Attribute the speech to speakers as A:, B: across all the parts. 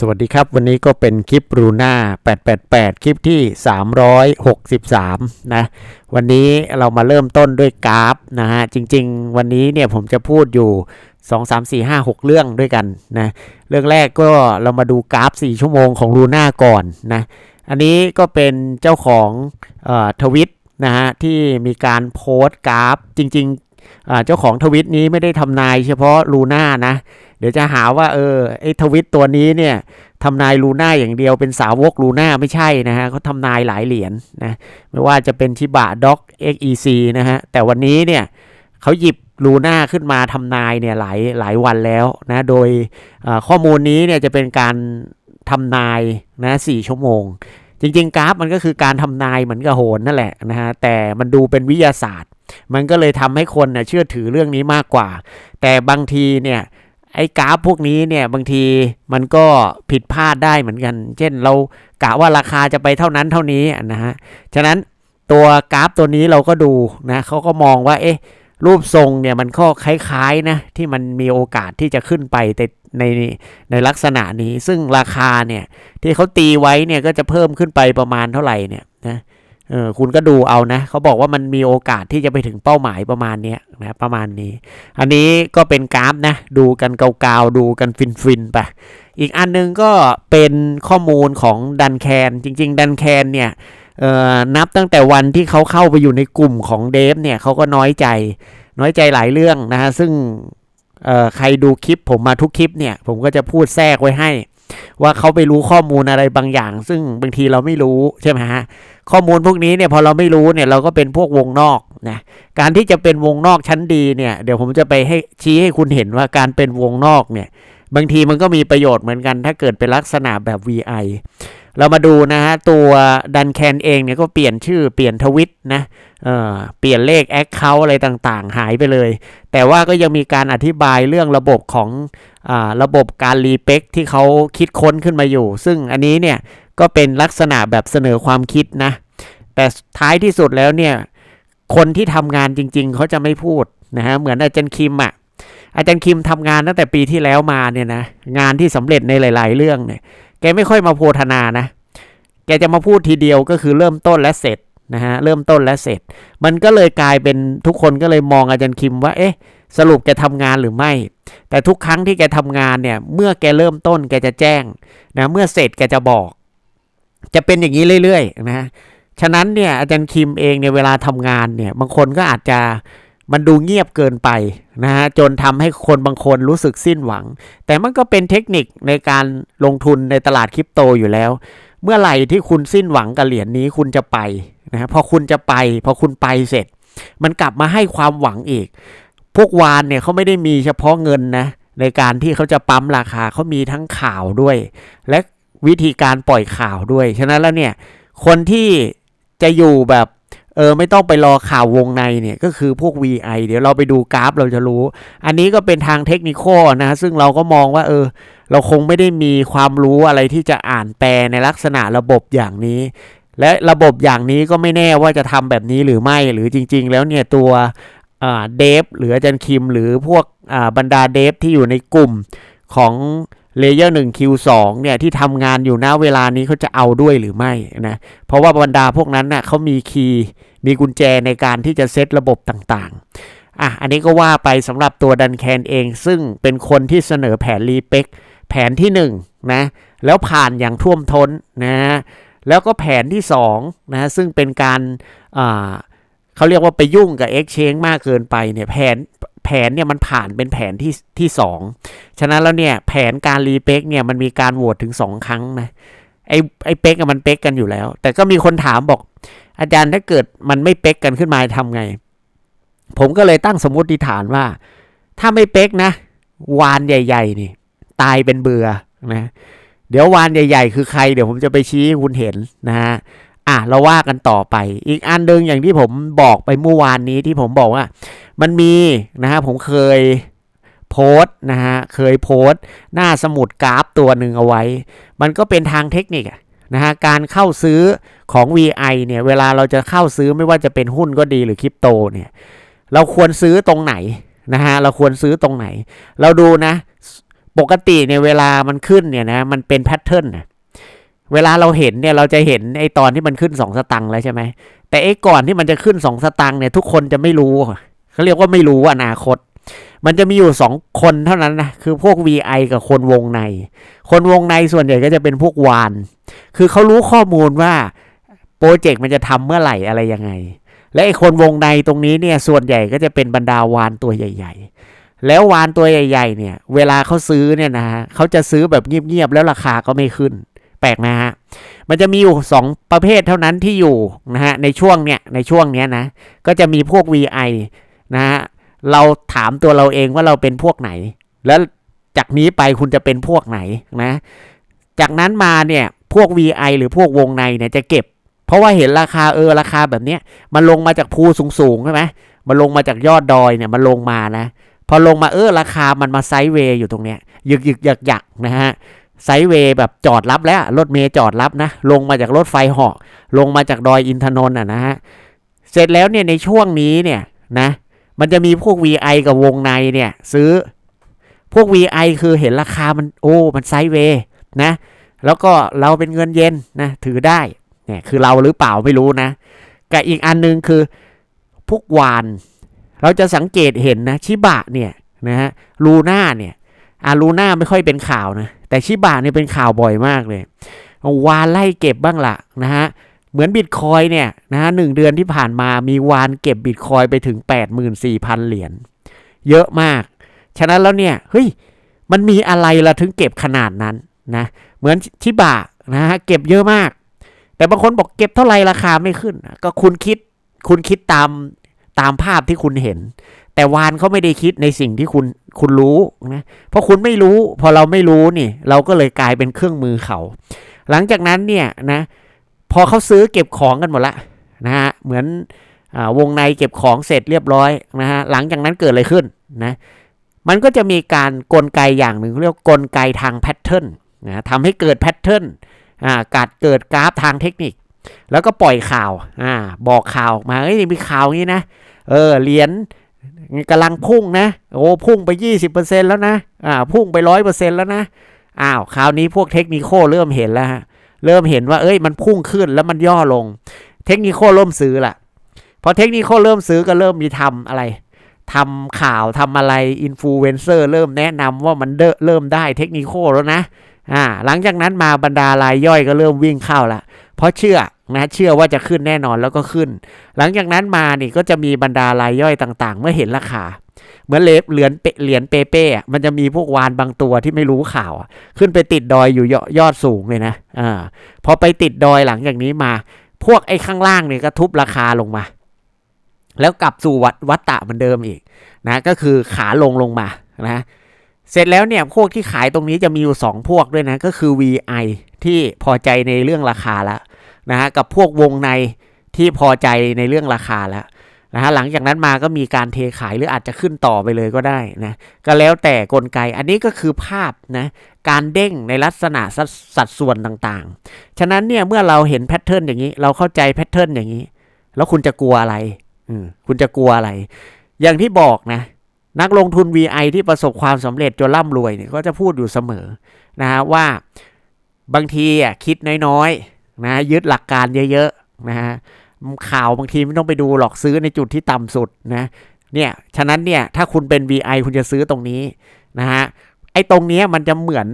A: สวัสดีครับวันนี้ก็เป็นคลิปรูน่า888 คลิปที่ 363 นะ วันนี้เรามาเริ่มต้นด้วยกราฟนะฮะ จริงๆ วันนี้เนี่ยผมจะพูดอยู่ 2 3 4 5 6 เรื่องด้วยกันนะ เรื่องแรกก็เรามาดูกราฟ 4 ชั่วโมงของรูน่าก่อนนะ อันนี้ก็เป็นเจ้าของออทวิตนะฮะที่มีการโพสต์กราฟ จริง ๆ เจ้าของทวิตนี้ไม่ได้ทำนายเฉพาะลูน่านะ เดี๋ยวจะหาว่าเออไอ้ทวิตตัวนี้เนี่ยทำนายลูน่าอย่างเดียวเป็นสาวกลูน่าไม่ใช่นะฮะเขาทำนายหลายเหรียญนะไม่ว่าจะเป็นชิบะด็อก XEC นะฮะแต่วันนี้เนี่ยเขาหยิบลูน่าขึ้นมาทำนายเนี่ยหลายหลายวันแล้วนะโดยข้อมูลนี้เนี่ยจะเป็นการทำนายนะสี่ชั่วโมง จริง ๆ กราฟมันก็คือการทำนายเหมือนกับโหนนั่นแหละนะฮะแต่มันดูเป็นวิทยาศาสตร์ มันก็เลยทำให้คนน่ะเชื่อถือเรื่องนี้มากกว่า แต่บางทีเนี่ยไอ้กราฟพวกนี้เนี่ยบางทีมันก็ผิดพลาดได้เหมือนกัน เช่นเรากะว่าราคาจะไปเท่านั้นเท่านี้นะฮะ ฉะนั้นตัวกราฟตัวนี้เราก็ดูนะเขาก็มองว่าเอ๊ะรูปทรงเนี่ยมันก็คล้ายๆนะที่มันมีโอกาสที่จะขึ้นไปแต่ ในในลักษณะนี้ ซึ่งราคาเนี่ยที่เขาตีไว้เนี่ยก็จะเพิ่มขึ้นไปประมาณเท่าไหร่เนี่ยนะเออคุณก็ดูเอานะเขาบอกว่ามันมีโอกาสที่จะไปถึงเป้าหมายประมาณเนี้ยนะประมาณนี้ อันนี้ก็เป็นกราฟนะ ดูกันเกาๆดูกันฟินๆไปอีกอันนึงก็เป็นข้อมูลของดันแคนจริง ๆ ดันแคนเนี่ยเออนับตั้งแต่วันที่เขาเข้าไปอยู่ในกลุ่มของเดฟเนี่ยเขาก็น้อยใจน้อยใจหลายเรื่องนะฮะซึ่ง ใครดูคลิปผมมาทุกคลิปเนี่ย ผมก็จะพูดแทรกไว้ให้ ว่าเขาไปรู้ข้อมูลอะไรบางอย่าง ซึ่งบางทีเราไม่รู้ใช่ไหมฮะข้อมูลพวกนี้เนี่ยพอเราไม่รู้เนี่ยเราก็เป็นพวกวงนอกนะการที่จะเป็นวงนอกชั้นดีเนี่ยเดี๋ยวผมจะไปให้ชี้ให้คุณเห็นว่าการเป็นวงนอกเนี่ยบางทีมันก็มีประโยชน์เหมือนกัน ถ้าเกิดเป็นลักษณะแบบ VI เรามาดูนะฮะตัวดันแคนเองเนี่ยก็เปลี่ยนชื่อเปลี่ยนทวิตนะเออเปลี่ยนเลขแอคเคาท์อะไรต่างๆ หายไปเลย แต่ว่าก็ยังมีการอธิบายเรื่องระบบของอ่าระบบการรีเป็กที่เขาคิดค้นขึ้นมาอยู่ ซึ่งอันนี้เนี่ยก็เป็นลักษณะแบบเสนอความคิดนะ แต่ท้ายที่สุดแล้วเนี่ยคนที่ทำงานจริง ๆ เขาจะไม่พูดนะฮะเหมือนอาจารย์คิมอะอาจารย์คิมทำงานตั้งแต่ปีที่แล้วมาเนี่ยนะงานที่สำเร็จในหลาย ๆ เรื่องเนี่ย ไม่ค่อยมาโพธนานะ แกจะมาพูดทีเดียวก็คือเริ่มต้นและเสร็จนะฮะเริ่มต้นและเสร็จ มันก็เลยกลายเป็นทุกคนก็เลยมองอาจารย์คิมว่า เอ๊ะ สรุปแกทำงานหรือไม่ แต่ทุกครั้งที่แกทำงานเนี่ย เมื่อแกเริ่มต้นแกจะแจ้งนะเมื่อเสร็จแกจะบอก จะเป็นอย่างนี้เรื่อยๆนะฉะนั้นเนี่ยอาจารย์คิมเองเนี่ยเวลาทำงานเนี่ย บางคนก็อาจจะ มันดูเงียบเกินไปนะฮะจนทำให้คนบางคนรู้สึกสิ้นหวัง แต่มันก็เป็นเทคนิคในการลงทุนในตลาดคริปโตอยู่แล้ว เมื่อไหร่ที่คุณสิ้นหวังกับเหรียญนี้คุณจะไปนะฮะพอคุณจะไป พอคุณไปเสร็จ มันกลับมาให้ความหวังอีก พวกวานเนี่ยเขาไม่ได้มีเฉพาะเงินนะในการที่เขาจะปั๊มราคาเขามีทั้งข่าวด้วย และวิธีการปล่อยข่าวด้วย ฉะนั้นแล้วเนี่ยคนที่จะอยู่แบบ เออไม่ต้องไปรอข่าววงในเนี่ยก็คือพวก VI เดี๋ยวเราไปดูกราฟเราจะรู้ อันนี้ก็เป็นทางเทคนิคนะซึ่งเราก็มองว่าเออเราคงไม่ได้มีความรู้อะไรที่จะอ่านแปลในลักษณะระบบอย่างนี้ และระบบอย่างนี้ก็ไม่แน่ว่าจะทำแบบนี้หรือไม่หรือจริง ๆ แล้วเนี่ยตัวเดฟหรืออาจารย์คิม หรือพวกบรรดาเดฟที่อยู่ในกลุ่มของ เลเยอร์1 Q2 เนี่ยที่ทำงานอยู่ณเวลานี้เขาจะเอาด้วยหรือไม่นะเพราะว่าบรรดาพวกนั้นน่ะเขามีคีย์มีกุญแจในการที่จะเซตระบบต่างๆอะอันนี้ก็ว่าไปสำหรับตัวดันแคนเอง ซึ่งเป็นคนที่เสนอแผนรีเป็กแผนที่1นะแล้วผ่านอย่างท่วมท้นนะแล้วก็แผนที่2นะซึ่งเป็นการอ่าเขาเรียกว่าไปยุ่งกับ Exchange มากเกินไปเนี่ยแผน แผนเนี่ยมันผ่านเป็นแผนที่ที่สองฉะนั้นแล้วเนี่ยแผนการรีเป็กเนี่ยมันมีการโหวตถึงสองครั้งนะไอ้ไอ้เป็กมันเป็กกันอยู่แล้ว แต่ก็มีคนถามบอก อาจารย์ถ้าเกิดมันไม่เป็กกันขึ้นมาทำไง ผมก็เลยตั้งสมมติฐานว่า ถ้าไม่เป็กนะ วานใหญ่ ๆ นี่ ตายเป็นเบื่อนะเดี๋ยววานใหญ่ ๆ คือใคร เดี๋ยวผมจะไปชี้คุณเห็นนะฮะอะเราว่ากันต่อไป อีกอันเดิงอย่างที่ผมบอกไปเมื่อวานนี้ที่ผมบอกว่า มันมีนะฮะผมเคยโพสนะฮะเคยโพสหน้าสมุดกราฟตัวหนึ่งเอาไว้ มันก็เป็นทางเทคนิคนะฮะการเข้าซื้อของ VI เนี่ยเวลาเราจะเข้าซื้อไม่ว่าจะเป็นหุ้นก็ดีหรือคริปโตเนี่ยเราควรซื้อตรงไหนนะฮะเราควรซื้อตรงไหน เราดูนะ ปกติเนี่ยเวลามันขึ้นเนี่ยนะมันเป็นแพทเทิร์นนะเวลาเราเห็นเนี่ยเราจะเห็นไอ้ตอนที่มันขึ้นสองสตังค์แล้วใช่ไหมแต่ไอ้ก่อนที่มันจะขึ้นสองสตังค์เนี่ยทุกคนจะไม่รู้ เขาเรียกว่าไม่รู้อนาคต มันจะมีอยู่สองคนเท่านั้นนะคือพวก VI กับคนวงใน คนวงในส่วนใหญ่ก็จะเป็นพวกวาน คือเขารู้ข้อมูลว่าโปรเจกต์มันจะทำเมื่อไหร่อะไรยังไง และไอ้คนวงในตรงนี้เนี่ยส่วนใหญ่ก็จะเป็นบรรดาวานตัวใหญ่ ๆ แล้ววานตัวใหญ่ ๆ เนี่ย เวลาเขาซื้อเนี่ยนะฮะเขาจะซื้อแบบเงียบๆแล้วราคาก็ไม่ขึ้น แปลกนะฮะมันจะมีอยู่สองประเภทเท่านั้นที่อยู่นะฮะในช่วงเนี้ยในช่วงเนี้ยนะก็จะมีพวก VI นะฮะเราถามตัวเราเองว่าเราเป็นพวกไหน แล้วจากนี้ไปคุณจะเป็นพวกไหนนะ จากนั้นมาเนี่ยพวก VI หรือพวกวงในเนี่ยจะเก็บ เพราะว่าเห็นราคาเออราคาแบบเนี้ยมันลงมาจากภูสูงๆใช่ไหมมันลงมาจากยอดดอยเนี่ยมันลงมานะ พอลงมาเออราคามันมาไซด์เวย์อยู่ตรงเนี้ยหยึกหยึกหยักหยักนะฮะไซด์เวย์แบบจอดรับแล้วรถเมย์จอดรับนะ ลงมาจากรถไฟเหาะลงมาจากดอยอินทนนท์อะนะฮะเสร็จแล้วเนี่ยในช่วงนี้เนี่ยนะ มันจะมีพวก VI กับวงในเนี่ย ซื้อพวก VI คือเห็นราคามันโอ้มันไซด์เวย์นะ แล้วก็เราเป็นเงินเย็นนะถือได้เนี่ยคือเราหรือเปล่าไม่รู้นะกับอีกอันนึงคือพวกวาน เราจะสังเกตเห็นนะชิบะเนี่ยนะฮะลูน่าเนี่ยอาลูน่าไม่ค่อยเป็นข่าวนะแต่ชิบะเนี่ยเป็นข่าวบ่อยมากเลยวานไล่เก็บบ้างละนะฮะ เหมือนบิตคอยเนี่ยนะฮะหนึ่งเดือนที่ผ่านมามีวานเก็บบิตคอยไปถึง 84,000 เหรียญเยอะมาก ฉะนั้นแล้วเนี่ยเฮ้ยมันมีอะไรละถึงเก็บขนาดนั้นนะเหมือนชิบะนะฮะเก็บเยอะมาก แต่บางคนบอกเก็บเท่าไรราคาไม่ขึ้น ก็คุณคิดคุณคิดตามตามภาพที่คุณเห็น แต่วานเขาไม่ได้คิดในสิ่งที่คุณคุณรู้นะเพราะคุณไม่รู้ พอเราไม่รู้นี่ เราก็เลยกลายเป็นเครื่องมือเขา หลังจากนั้นเนี่ยนะ พอเขาซื้อเก็บของกันหมดละนะฮะเหมือนอวงในเก็บของเสร็จเรียบร้อยนะฮะหลังจากนั้นเกิดอะไรขึ้นนะมันก็จะมีการกลไกอย่างหนึ่งเรียกกลไกทางแพทเทิร์นนะทำให้เกิดแพทเทิร์นอ่าการเกิดกราฟทางเทคนิค แล้วก็ปล่อยข่าวอ่าบอกข่าวมาเอ้ยมีข่าวงี้นะเออเหรียญกำลังพุ่งนะโอ้พุ่งไป 20%แล้วนะอ่าพุ่งไป 100%แล้วนะอ้าวคราวนี้พวกเทคนิคเริ่มเห็นแล้วฮะ เริ่มเห็นว่าเอ้ยมันพุ่งขึ้นแล้วมันย่อลง เทคนิคเริ่มซื้อละพอเทคนิคเริ่มซื้อก็เริ่มมีทำอะไรทำข่าวทำอะไรอินฟลูเอนเซอร์เริ่มแนะนำว่ามันเริ่มได้เทคนิคแล้วนะอ่าหลังจากนั้นมาบรรดารายย่อยก็เริ่มวิ่งเข้าละเพราะเชื่อนะเชื่อว่าจะขึ้นแน่นอนแล้วก็ขึ้น หลังจากนั้นมานี่ก็จะมีบรรดารายย่อยต่างๆ เมื่อเห็นราคา เหมือนเลฟเหรียญเหรียญเปเป้อะมันจะมีพวกวานบางตัวที่ไม่รู้ข่าวอะขึ้นไปติดดอยอยู่ยอดสูงเลยนะอ่าพอไปติดดอยหลังจากนี้มา พวกไอ้ข้างล่างเนี่ยก็ทุบราคาลงมา แล้วกลับสู่วัดวัตตะเหมือนเดิมอีกนะ ก็คือขาลงลงมานะเสร็จแล้วเนี่ยพวกที่ขายตรงนี้จะมีอยู่ 2 พวกด้วยนะก็คือ VI ที่พอใจในเรื่องราคาแล้วนะฮะกับพวกวงในที่พอใจในเรื่องราคาแล้ว นะฮะหลังจากนั้นมาก็มีการเทขายหรืออาจจะขึ้นต่อไปเลยก็ได้นะก็แล้วแต่กลไกอันนี้ก็คือภาพนะการเด้งในลักษณะสสัดส่วนต่างๆ ฉะนั้นเนี่ยเมื่อเราเห็นแพทเทิร์นอย่างนี้ เราเข้าใจแพทเทิร์นอย่างนี้ แล้วคุณจะกลัวอะไรอืมคุณจะกลัวอะไร อย่างที่บอกนะ นักลงทุน VI ที่ประสบความสำเร็จจนร่ำรวยเนี่ยก็จะพูดอยู่เสมอนะฮะว่าบางทีอะคิดน้อยๆนะยึดหลักการเยอะๆนะฮะ ข่าวบางทีไม่ต้องไปดูหรอกซื้อในจุดที่ต่ำสุดนะเนี่ยฉะนั้นเนี่ยถ้าคุณเป็น VI คุณจะซื้อตรงนี้นะฮะไอ้ตรงนี้มันจะเหมือน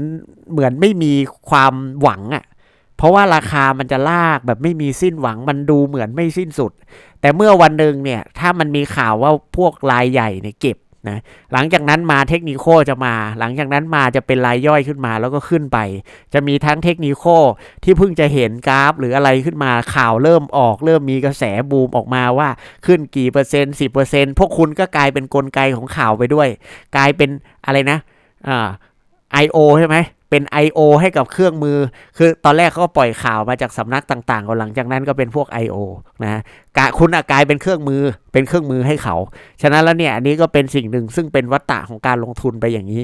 A: เหมือนไม่มีความหวังอะ่ะเพราะว่าราคามันจะลากแบบไม่มีสิ้นหวังมันดูเหมือนไม่สิ้นสุด แต่เมื่อวันหนึ่งเนี่ยถ้ามันมีข่าวว่าพวกรายใหญ่เนี่ยเก็บ นะหลังจากนั้นมาเทคนิคจะมา หลังจากนั้นมาจะเป็นรายย่อยขึ้นมาแล้วก็ขึ้นไป จะมีทั้งเทคนิคที่เพิ่งจะเห็นกราฟ หรืออะไรขึ้นมาข่าวเริ่มออก เริ่มมีกระแสบูมออกมาว่าขึ้นกี่เปอร์เซ็นต์สิเปอร์เซ็นต์พวกคุณก็กลายเป็นนกลไกของข่าวไปด้วย กลายเป็นอะไรนะอ่า I.O. ใช่ไหม เป็น I.O. ให้กับเครื่องมือ คือตอนแรกเขาก็ปล่อยข่าวมาจากสำนักต่างๆก่อนหลังจากนั้นก็เป็นพวก I.O. นะกะคุณกลายเป็นเครื่องมือ เป็นเครื่องมือให้เขา ฉะนั้นแล้วเนี่ยอันนี้ก็เป็นสิ่งหนึ่งซึ่งเป็นวัตตะของการลงทุนไปอย่างนี้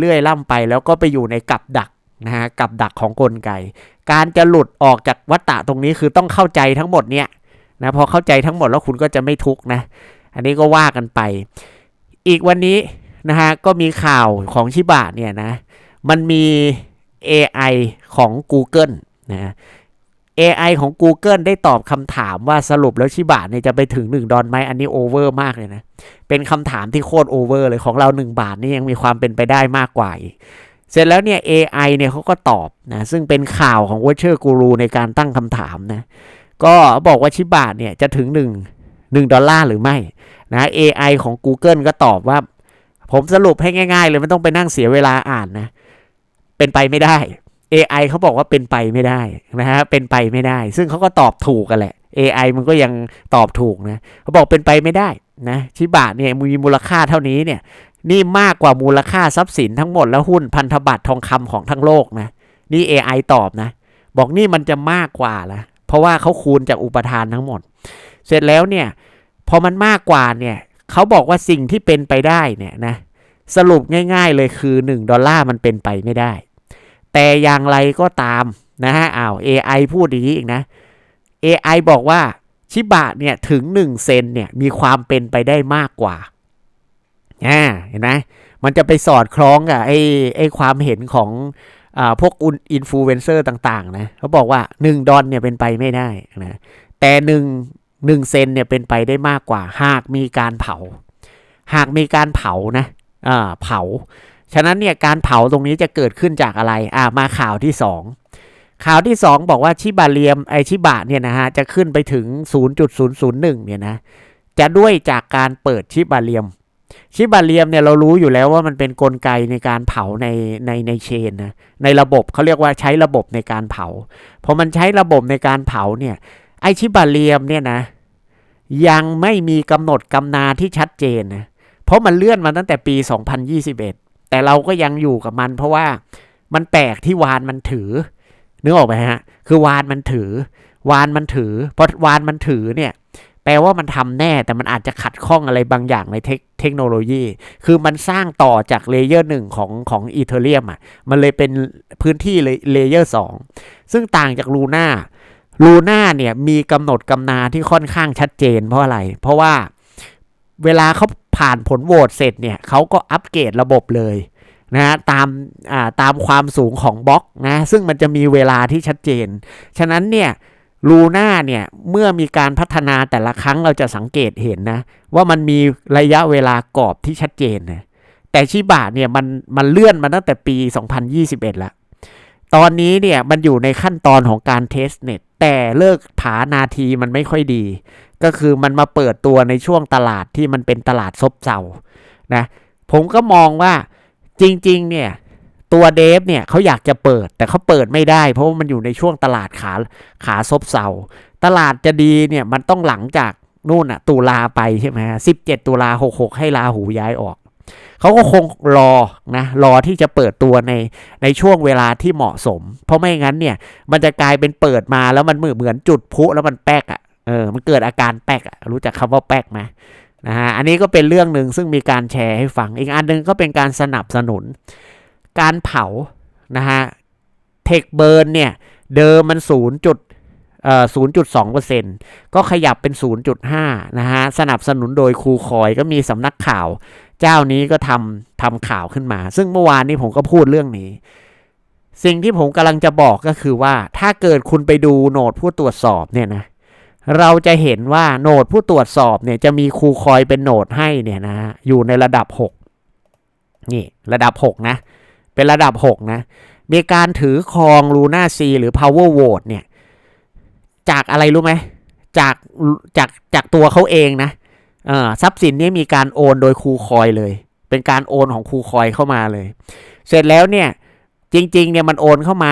A: เรื่อยๆล่ำไปแล้วก็ไปอยู่ในกับดักนะฮะกับดักของกลไก การจะหลุดออกจากวัตตะตรงนี้คือต้องเข้าใจทั้งหมดเนี่ยนะพอเข้าใจทั้งหมดแล้วคุณก็จะไม่ทุกข์นะ อันนี้ก็ว่ากันไป อีกวันนี้นะฮะก็มีข่าวของชิบะเนี่ยนะ มันมี AI ของ Google นะ AI ของ Google ได้ตอบคำถามว่าสรุปแล้วชิบะเนี่ยจะไปถึง 1 ดอลไหมอันนี้โอเวอร์มากเลยนะ เป็นคำถามที่โคตรโอเวอร์เลยของเรา 1 บาทนี่ยังมีความเป็นไปได้มากกว่าอีก เสร็จแล้วเนี่ย AI เนี่ยเขาก็ตอบนะ ซึ่งเป็นข่าวของ Watcher Guru ในการตั้งคำถามนะ ก็บอกว่าชิบะเนี่ยจะถึง 1 1 ดอลลาร์หรือไม่นะ AI ของ Google ก็ตอบว่า ผมสรุปให้ง่าย ๆ เลยไม่ต้องไปนั่งเสียเวลาอ่านนะ เป็นไปไม่ได้ AI เขาบอกว่าเป็นไปไม่ได้นะฮะเป็นไปไม่ได้ ซึ่งเขาก็ตอบถูกกันแหละ AI มันก็ยังตอบถูกนะเขาบอกเป็นไปไม่ได้นะชิบะเนี่ยมีมูลค่าเท่านี้เนี่ยนี่มากกว่ามูลค่าทรัพย์สินทั้งหมดแล้วหุ้นพันธบัตรทองคำของทั้งโลกนะนี่ AI ตอบนะ บอกนี่มันจะมากกว่าละเพราะว่าเขาคูณจากอุปทานทั้งหมด เสร็จแล้วเนี่ยพอมันมากกว่าเนี่ยเขาบอกว่าสิ่งที่เป็นไปได้เนี่ยนะสรุปง่าย ๆ เลยคือ 1 ดอลลาร์มันเป็นไปไม่ได้ แต่อย่างไรก็ตามนะฮะอ้าว AI พูดอย่างนี้อีกนะ AI บอกว่าชิบะเนี่ยถึง 1 เซนเนี่ยมีความเป็นไปได้มากกว่าอ่าเห็นไหมมันจะไปสอดคล้องกับไอ้ไอ้ความเห็นของอพวกอินฟลูเอนเซอร์ต่างๆนะเขาบอกว่า 1 ดอลเนี่ยเป็นไปไม่ได้นะแต่หนึ่งหนึ่งเซนเนี่ยเป็นไปได้มากกว่า หากมีการเผา หากมีการเผานะอ่าเผา ฉะนั้นเนี่ยการเผาตรงนี้จะเกิดขึ้นจากอะไรอ่ามาข่าวที่ 2 ข่าวที่ 2 บอกว่าชิบาเลียมไอชิบะเนี่ยนะฮะจะขึ้นไปถึง 0.001 เนี่ยนะจะด้วยจากการเปิดชิบาเลียม ชิบาเลียมเนี่ยเรารู้อยู่แล้วว่ามันเป็นนกลไกในการเผาในในในเชนนะในระบบเขาเรียกว่าใช้ระบบในการเผาพอมันใช้ระบบในการเผาเนี่ยไอชิบาเลียมเนี่ยนะยังไม่มีกำหนดกำนาที่ชัดเจนนะเพราะมันเลื่อนมาตั้งแต่ปี 2021 แต่เราก็ยังอยู่กับมัน เพราะว่ามันแปลกที่วานมันถือนึกออกไหมฮะ คือวานมันถือ วานมันถือเพราะวานมันถือเนี่ย แปลว่ามันทำแน่แต่มันอาจจะขัดข้องอะไรบางอย่างในเทคเทคโนโลยี คือมันสร้างต่อจากเลเยอร์หนึ่งของของอีเทเรียมอะ มันเลยเป็นพื้นที่เลเยอร์สองซึ่งต่างจากลูน่าลูน่าเนี่ยมีกำหนดกำนาที่ค่อนข้างชัดเจนเพราะอะไร เพราะว่าเวลาเขา ผ่านผลโหวตเสร็จเนี่ยเขาก็อัปเกรดระบบเลยนะตามอ่าตามความสูงของบล็อกนะซึ่งมันจะมีเวลาที่ชัดเจน ฉะนั้นเนี่ยลูน่าเนี่ยเมื่อมีการพัฒนาแต่ละครั้งเราจะสังเกตเห็นนะ ว่ามันมีระยะเวลากรอบที่ชัดเจนนะแต่ชิบะเนี่ยมันมันเลื่อนมาตั้งแต่ปี 2021ล้วตอนนี้เนี่ยมันอยู่ในขั้นตอนของการเทสเน็ตแต่เลิกผานาทีมันไม่ค่อยดี ก็คือมันมาเปิดตัวในช่วงตลาดที่มันเป็นตลาดซบเซานะผมก็มองว่าจริง ๆ เนี่ย ตัวเดฟเนี่ยเขาอยากจะเปิดแต่เขาเปิดไม่ได้ เพราะว่ามันอยู่ในช่วงตลาดขาขาซบเซาตลาดจะดีเนี่ยมันต้องหลังจากนู่นอะตุลาไปใช่ไหมฮะสิบเจ็ดตุลาหกหกให้ลาหูย้ายออก เขาก็คงรอนะรอที่จะเปิดตัวในในช่วงเวลาที่เหมาะสม เพราะไม่งั้นเนี่ย มันจะกลายเป็นเปิดมาแล้วมันเหมือนเหมือนจุดพุแล้วมันแป๊กอะ เออ มันเกิดอาการแป๊กอะ่ะรู้จักคำว่าแป๊กไหมนะฮะ อันนี้ก็เป็นเรื่องหนึ่งซึ่งมีการแชร์ให้ฟัง อีกอันหนึ่งก็เป็นการสนับสนุน การเผา นะฮะ เทคเบิร์นเนี่ย เดิมมันศูนย์จุดเอ่อศูนย์จุดสองเปอร์เซ็นต์ก็ขยับเป็นศูนย์จุดห้านะฮะ สนับสนุนโดยครูคอยก็มีสำนักข่าว เจ้านี้ก็ทำทำข่าวขึ้นมา ซึ่งเมื่อวานนี้ผมก็พูดเรื่องนี้ สิ่งที่ผมกำลังจะบอกก็คือว่า ถ้าเกิดคุณไปดูโหนดผู้ตรวจสอบเนี่ยนะ เราจะเห็นว่าโหนดผู้ตรวจสอบเนี่ยจะมีครูคอยเป็นโหนดให้เนี่ยนะอยู่ในระดับ 6 นี่ระดับ 6 นะ เป็นระดับ 6 นะ มีการถือครองลูน่าซีหรือ power vote เนี่ย จากอะไรรู้ไหมจากจากจากตัวเขาเองนะทรัพย์สินนี้มีการโอนโดยครูคอยเลย เป็นการโอนของครูคอยเข้ามาเลย เสร็จแล้วเนี่ยจริงๆเนี่ยมันโอนเข้ามา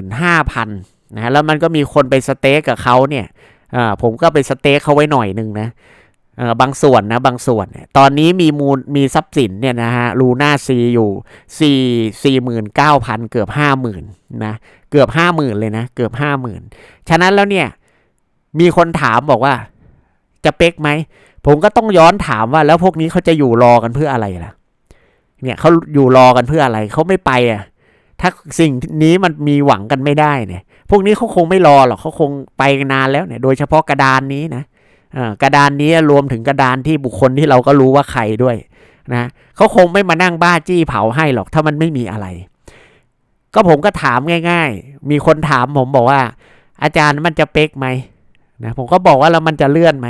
A: 45,000นะแล้วมันก็มีคนไปสเต็กกับเขาเนี่ย อ่าผมก็ไปสเต็กเขาไว้หน่อยหนึ่งนะบางส่วนนะบางส่วนตอนนี้มีมูลมีทรัพย์สินเนี่ยนะฮะลูน่าซีอยู่สี่สี่หมื่นเก้าพันเกือบห้าหมื่นนะเกือบห้าหมื่นเลยนะเกือบห้าหมื่นฉะนั้นแล้วเนี่ยมีคนถามบอกว่า จะเป๊กไหม ผมก็ต้องย้อนถามว่า แล้วพวกนี้เขาจะอยู่รอกันเพื่ออะไรล่ะ เนี่ยเขาอยู่รอกันเพื่ออะไรเขาไม่ไปอะ ถ้าสิ่งนี้มันมีหวังกันไม่ได้เนี่ย พวกนี้เขาคงไม่รอหรอกเขาคงไปนานแล้วเนี่ย โดยเฉพาะกระดานนี้นะกระดานนี้รวมถึงกระดานที่บุคคลที่เราก็รู้ว่าใครด้วยนะเขาคงไม่มานั่งบ้าจี้เผาให้หรอกถ้ามันไม่มีอะไร ก็ผมก็ถามง่าย ๆ มีคนถามผมบอกว่า อาจารย์มันจะเป๊กไหมนะผมก็บอกว่าแล้วมันจะเลื่อนไหม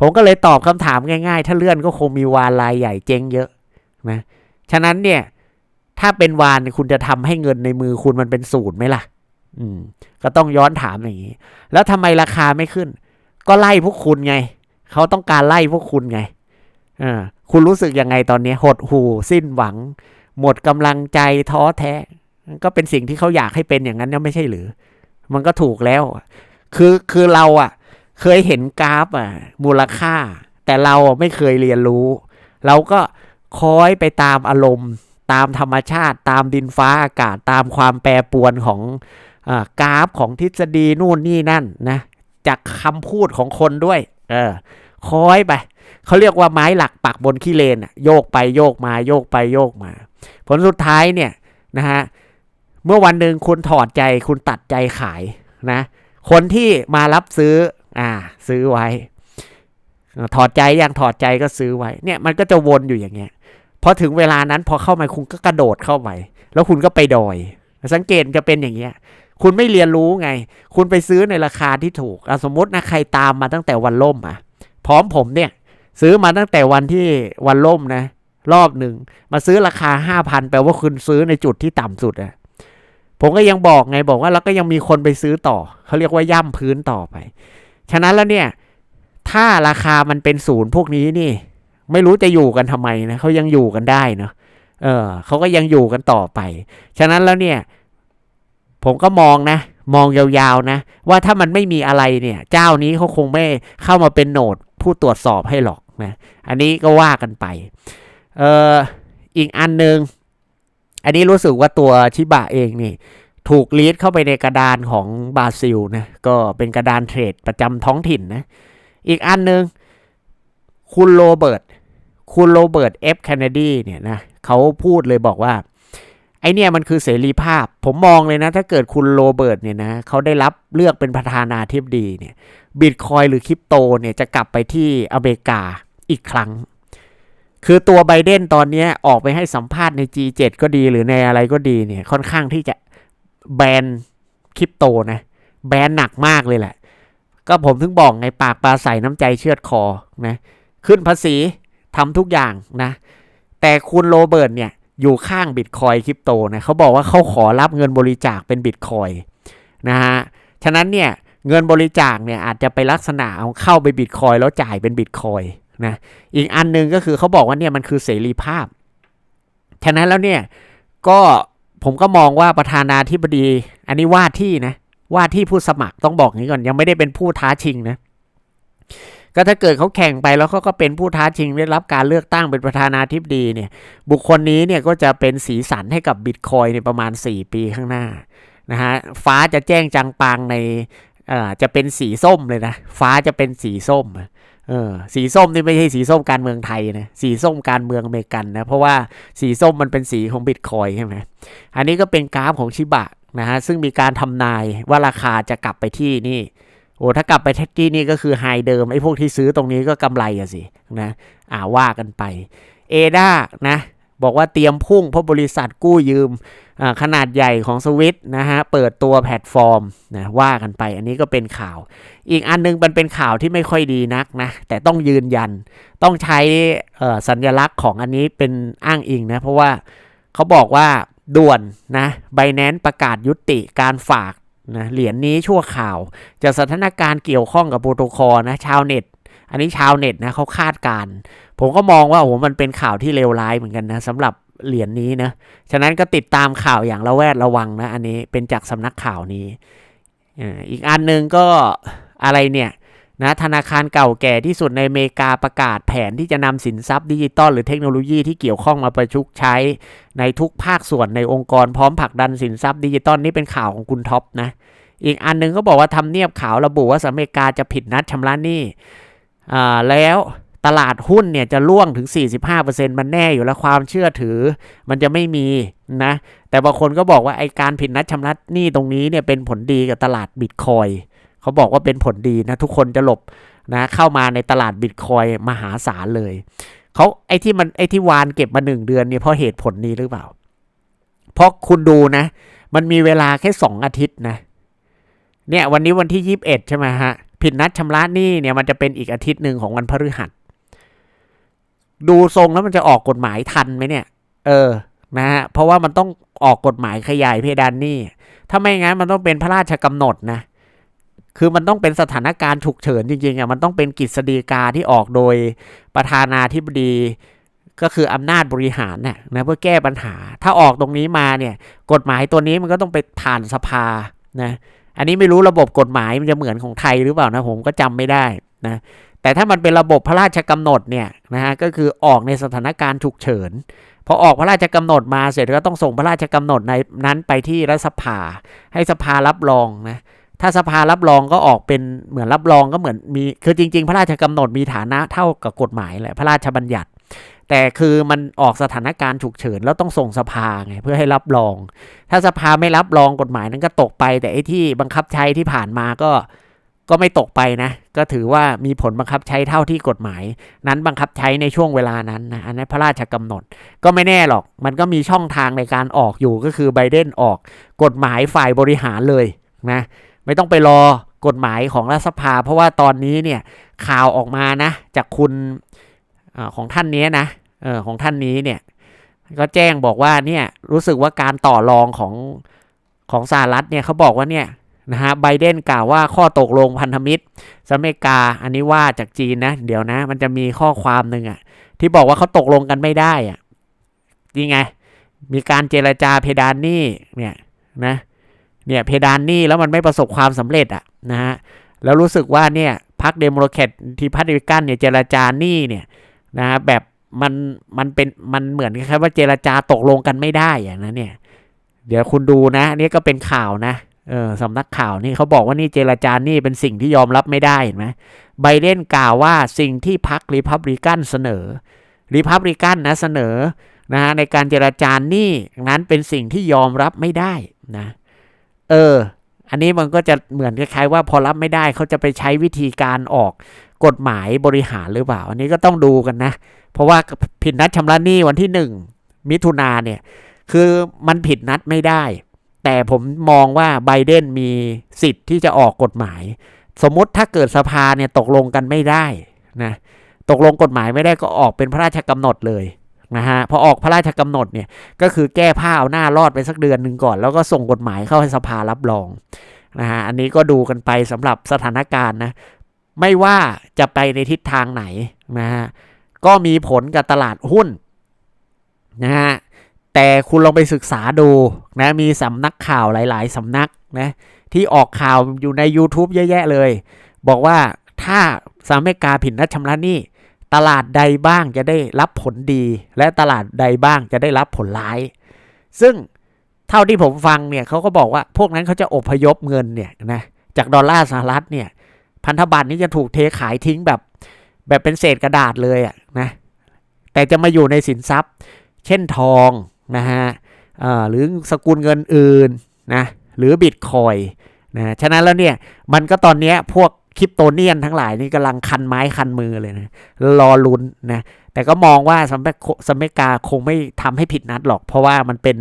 A: ผมก็เลยตอบคำถามง่าย ๆ ถ้าเลื่อนก็คงมีวานลายใหญ่เจ๊งเยอะนะฉะนั้นเนี่ยถ้าเป็นวานคุณจะทำให้เงินในมือคุณมันเป็นศูนย์ไหมล่ะ อืม ก็ต้องย้อนถามอย่างนี้ แล้วทำไมราคาไม่ขึ้น ก็ไล่พวกคุณไง เขาต้องการไล่พวกคุณไงอ่าคุณรู้สึกยังไงตอนนี้ หดหู่สิ้นหวัง หมดกำลังใจท้อแท้ ก็เป็นสิ่งที่เขาอยากให้เป็นอย่างนั้นนะไม่ใช่หรือ มันก็ถูกแล้ว คือคือเราอะ เคยเห็นกราฟอะ มูลค่า แต่เราไม่เคยเรียนรู้ เราก็คอยไปตามอารมณ์ ตามธรรมชาติ ตามดินฟ้าอากาศตามความแปรปรวนของ กราฟของทฤษฎีนู่นนี่นั่นนะจากคำพูดของคนด้วย เออคอยไปเขาเรียกว่าไม้หลักปักบนขี้เลนโยกไปโยกมาโยกไปโยกมา ผลสุดท้ายเนี่ยนะฮะเมื่อวันหนึ่งคุณถอดใจคุณตัดใจขายนะ คนที่มารับซื้ออ่า ซื้อไว้ ถอดใจยังถอดใจก็ซื้อไว้ เนี่ยมันก็จะวนอยู่อย่างเงี้ยพอถึงเวลานั้นพอเข้ามาคุณก็กระโดดเข้าไปแล้วคุณก็ไปดอย สังเกตจะเป็นอย่างเงี้ย คุณไม่เรียนรู้ไง คุณไปซื้อในราคาที่ถูกอสมมตินะใครตามมาตั้งแต่วันล่มอะ พร้อมผมเนี่ย ซื้อมาตั้งแต่วันที่วันล่มนะ รอบหนึ่ง มาซื้อราคาห้าพันแปลว่าคุณซื้อในจุดที่ต่ำสุดอะผมก็ยังบอกไงบอกว่าแล้วก็ยังมีคนไปซื้อต่อ เขาเรียกว่าย่ำพื้นต่อไป ฉะนั้นแล้วเนี่ย ถ้าราคามันเป็นศูนย์พวกนี้นี่ ไม่รู้จะอยู่กันทำไมนะเขายังอยู่กันได้เนาะเออเขาก็ยังอยู่กันต่อไป ฉะนั้นแล้วเนี่ย ผมก็มองนะ มองยาวๆนะ ว่าถ้ามันไม่มีอะไรเนี่ย เจ้านี้เขาคงไม่เข้ามาเป็นโหนดผู้ตรวจสอบให้หรอกนะ อันนี้ก็ว่ากันไปเอออีกอันหนึ่งอันนี้รู้สึกว่าตัวชิบะเองนี่ ถูกลีดเข้าไปในกระดานของบราซิลนะก็เป็นกระดานเทรดประจำท้องถิ่นนะ อีกอันหนึ่งคุณโรเบิร์ตคุณโรเบิร์ตเอฟแคนเนดีเนี่ยนะเขาพูดเลยบอกว่า ไอเนี่ยมันคือเสรีภาพ ผมมองเลยนะ ถ้าเกิดคุณโรเบิร์ตเนี่ยนะเขาได้รับเลือกเป็นประธานาธิบดีเนี่ยบิตคอยหรือคริปโตเนี่ยจะกลับไปที่อเมริกาอีกครั้ง คือตัวไบเดนตอนนี้ออกไปให้สัมภาษณ์ใน G7 ก็ดีหรือในอะไรก็ดีเนี่ยค่อนข้างที่จะแบนคริปโตนะแบนหนักมากเลยแหละ ก็ผมถึงบอกไงปากปลาใส่น้ำใจเชือดคอนะขึ้นภาษีทำทุกอย่างนะ แต่คุณโรเบิร์ตเนี่ย อยู่ข้างบิตคอยคริปโตนะเขาบอกว่าเขาขอรับเงินบริจาคเป็นบิตคอยนะฮะฉะนั้นเนี่ยเงินบริจาคเนี่ยอาจจะไปลักษณะเอาเข้าไปบิตคอยแล้วจ่ายเป็นบิตคอยนะอีกอันหนึงก็คือเขาบอกว่าเนี่ยมันคือเสรีภาพ ฉะนั้นแล้วเนี่ยก็ผมก็มองว่าประธานาธิบดี อันนี้ว่าที่นะว่าที่ผู้สมัครต้องบอกงี้ก่อนยังไม่ได้เป็นผู้ท้าชิงนะ ก็ถ้าเกิดเขาแข่งไปแล้วเขาก็เป็นผู้ท้าชิงได้รับการเลือกตั้งเป็นประธานาธิบดีเนี่ย บุคคลนี้เนี่ยก็จะเป็นสีสันให้กับบิตคอยในประมาณ 4 ปีข้างหน้านะฮะฟ้าจะแจ้งจังปางในอ่อจะเป็นสีส้มเลยนะ ฟ้าจะเป็นสีส้มเออสีส้มนี่ไม่ใช่สีส้มการเมืองไทยนะสีส้มการเมืองอเมริกันนะเพราะว่าสีส้มมันเป็นสีของบิตคอยใช่ไหมอันนี้ก็เป็นกราฟของชิบะนะฮะซึ่งมีการทำนายว่าราคาจะกลับไปที่นี่ โอ้ถ้ากลับไปแที่นี่ก็คือไฮเดิมไอ้พวกที่ซื้อตรงนี้ก็กำไรอะสินะอ่าว่ากันไปเอดานะบอกว่าเตรียมพุ่งเพราะบริษัทกู้ยืมขนาดใหญ่ของสวิตนะฮะเปิดตัวแพลตฟอร์มนะว่ากันไปอันนี้ก็เป็นข่าว อีกอันนึงมันเป็นข่าวที่ไม่ค่อยดีนักนะแต่ต้องยืนยันต้องใช้สัญลักษณ์ของอันนี้เป็นอ้างอิงนะเพราะว่าเขาบอกว่าด่วนนะไบแนนประกาศยุติการฝาก นะเหรียญนนี้ชั่วข่าวจากสถานการณ์เกี่ยวข้องกับโปรโตคอลนะชาวเน็ต อันนี้ชาวเน็ตนะเขาคาดการ์ผมก็มองว่าโอ้โหมันเป็นข่าวที่เลวร้ายเหมือนกันนะสำหรับเหรียญนนี้นะฉะนั้นก็ติดตามข่าวอย่างระแวดระวังนะ อันนี้เป็นจากสำนักข่าวนี้อีกอันหนึงก็อะไรเนี่ย นะธนาคารเก่าแก่ที่สุดในอเมริกาประกาศแผนที่จะนำสินทรัพย์ดิจิตอลหรือเทคโนโลยีที่เกี่ยวข้องมาประยุกต์ใช้ ในทุกภาคส่วนในองค์กรพร้อมผลักดันสินทรัพย์ดิจิตอลนี่เป็นข่าวของคุณท็อปนะ อีกอันหนึงก็บอกว่าทำเนียบข่าวระบุว่าสหรัฐอเมริกาจะผิดนัดชำระหนี้อ่าแล้วตลาดหุ้นเนี่ยจะล่วงถึง 45%มันแน่อยู่แล้วความเชื่อถือ มันจะไม่มีนะ แต่บางคนก็บอกว่าไอการผิดนัดชำระหนี้ตรงนี้เนี่ยเป็นผลดีกับตลาดบิตคอย เขาบอกว่าเป็นผลดีนะทุกคนจะหลบนะเข้ามาในตลาดบิตคอยมหาศาลเลยเขาไอ้ที่มันไอ้ที่วานเก็บมาหนึ่งเดือนเนี่ยเพราะเหตุผลนี้หรือเปล่า เพราะคุณดูนะ มันมีเวลาแค่สองอาทิตย์นะ เนี่ยวันนี้วันที่ยี่บเอ็ดใช่ไหมฮะ ผิดนัดชำระหนี้เนี่ยมันจะเป็นอีกอาทิตย์หนึ่งของวันพฤหัส ดูทรงแล้วมันจะออกกฎหมายทันไหมเนี่ย เออ นะฮะ เพราะว่ามันต้องออกกฎหมายขยายเพดานหนี้ ถ้าไม่งั้นมันต้องเป็นพระราชกำหนดนะ คือมันต้องเป็นสถานการณ์ฉุกเฉินจริงๆอะมันต้องเป็นกฤษฎีกาที่ออกโดยประธานาธิบดีก็คืออำนาจบริหารน่ะนะเพื่อแก้ปัญหา ถ้าออกตรงนี้มาเนี่ย กฎหมายตัวนี้มันก็ต้องไปผ่านสภานะอันนี้ไม่รู้ระบบกฎหมายมันจะเหมือนของไทยหรือเปล่านะผมก็จำไม่ได้นะแต่ถ้ามันเป็นระบบพระราชกำหนดเนี่ยนะฮะก็คือออกในสถานการณ์ฉุกเฉินพอออกพระราชกำหนดมาเสร็จก็ต้องส่งพระราชกำหนดในนั้นไปที่รัฐสภา ให้สภารับรองนะ ถ้าสภารับรองก็ออกเป็นเหมือนรับรองก็เหมือนมีคือจริง ๆ พระราชกำหนดมีฐานะเท่ากับกฎหมายแหละพระราชบัญญัติ แต่คือมันออกสถานการณ์ฉุกเฉินแล้วต้องส่งสภาไงเพื่อให้รับรอง ถ้าสภาไม่รับรองกฎหมายนั้นก็ตกไป แต่ไอ้ที่บังคับใช้ที่ผ่านมาก็ก็ไม่ตกไปนะ ก็ถือว่ามีผลบังคับใช้เท่าที่กฎหมาย นั้นบังคับใช้ในช่วงเวลานั้นนะอันนั้นพระราชกำหนด ก็ไม่แน่หรอก มันก็มีช่องทางในการออกอยู่ก็คือไบเดนออกกฎหมายฝ่ายบริหารเลยนะ ไม่ต้องไปรอกฎหมายของรัฐสภา เพราะว่าตอนนี้เนี่ยข่าวออกมานะจากคุณอของท่านนี้นะออของท่านนี้เนี่ยก็แจ้งบอกว่าเนี่ยรู้สึกว่าการต่อรองของของสหรัฐเนี่ยเขาบอกว่าเนี่ยนะฮะไบเดนกล่าวว่าข้อตกลงพันธมิตรสหรัฐอเมริกาอันนี้ว่าจากจีนนะ เดี๋ยวนะ มันจะมีข้อความหนึ่งอะที่บอกว่าเขาตกลงกันไม่ได้อะนี่ไง มีการเจรจาเพดานนี้เนี่ยนะ เนี่ยเพดานนี้แล้วมันไม่ประสบความสำเร็จอะนะฮะแล้วรู้สึกว่าเนี่ยพรรคเดโมแครตที่พัฒริกันเนี่ยเจรจาหนี้เนี่ยนะฮะแบบมันมันเป็นมันเหมือนคล้ายๆว่าเจรจาตกลงกันไม่ได้อย่างนั้นเนี่ย เดี๋ยวคุณดูนะนี่ก็เป็นข่าวนะเออสำนักข่าวนี่เขาบอกว่านี่เจรจาหนี้เป็นสิ่งที่ยอมรับไม่ได้เห็นไหมไบเดนกล่าวว่าสิ่งที่พรรครีพับลิกันเสนอรีพับลิกันนะเสนอนะฮะในการเจรจาหนี้นั้นเป็นสิ่งที่ยอมรับไม่ได้นะเเออ อันนี้มันก็จะเหมือนคล้ายๆว่าพอรับไม่ได้เขาจะไปใช้วิธีการออกกฎหมายบริหารหรือเปล่า อันนี้ก็ต้องดูกันนะ เพราะว่าผิดนัดชำระหนี้วันที่หนึ่งมิถุนาเนี่ย คือมันผิดนัดไม่ได้ แต่ผมมองว่าไบเดนมีสิทธิ์ที่จะออกกฎหมาย สมมติถ้าเกิดสภาเนี่ยตกลงกันไม่ได้นะตกลงกฎหมายไม่ได้ก็ออกเป็นพระราชกำหนดเลย นะฮะพอออกพระราชกำหนดเนี่ยก็คือแก้ผ้าเอาหน้ารอดไปสักเดือนหนึ่งก่อน แล้วก็ส่งกฎหมายเข้าให้สภารับรองนะฮะอันนี้ก็ดูกันไปสำหรับสถานการณ์นะไม่ว่าจะไปในทิศทางไหนนะฮะก็มีผลกับตลาดหุ้นนะฮะแต่คุณลองไปศึกษาดูนะมีสำนักข่าวหลาย ๆสำนักนะที่ออกข่าวอยู่ใน YouTube เยอะแยะเลย บอกว่าถ้าสหรัฐอเมริกาผิดนัดชำระหนี้ ตลาดใดบ้างจะได้รับผลดี และตลาดใดบ้างจะได้รับผลร้าย ซึ่งเท่าที่ผมฟังเนี่ยเขาก็บอกว่าพวกนั้นเขาจะอพยพเงินเนี่ยนะจากดอลลาร์สหรัฐเนี่ยพันธบัตรนี้จะถูกเทขายทิ้งแบบแบบเป็นเศษกระดาษเลยอะนะแต่จะมาอยู่ในสินทรัพย์ เช่นทองนะฮะอ่าหรือสกุลเงินอื่นนะหรือบิตคอยนะฉะนั้นแล้วเนี่ยมันก็ตอนนี้พวก คริปโตเนียนทั้งหลายนี่กำลังคันไม้คันมือเลยนะรอลุ้นนะแต่ก็มองว่าสหรัฐอเมกาคงไม่ทำให้ผิดนัดหรอก เพราะว่ามันเป็น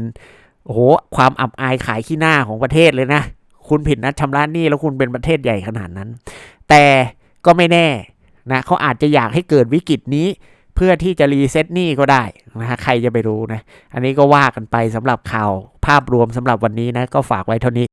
A: โอ้โหความอับอายขายขี้หน้าของประเทศเลยนะ คุณผิดนัดชำระหนี้แล้วคุณเป็นประเทศใหญ่ขนาดนั้น แต่ก็ไม่แน่นะเขาอาจจะอยากให้เกิดวิกฤตนี้เพื่อที่จะรีเซ็ตหนี้ก็ได้นะฮะใครจะไปรู้นะ อันนี้ก็ว่ากันไปสำหรับข่าวภาพรวมสำหรับวันนี้นะ ก็ฝากไว้เท่านี้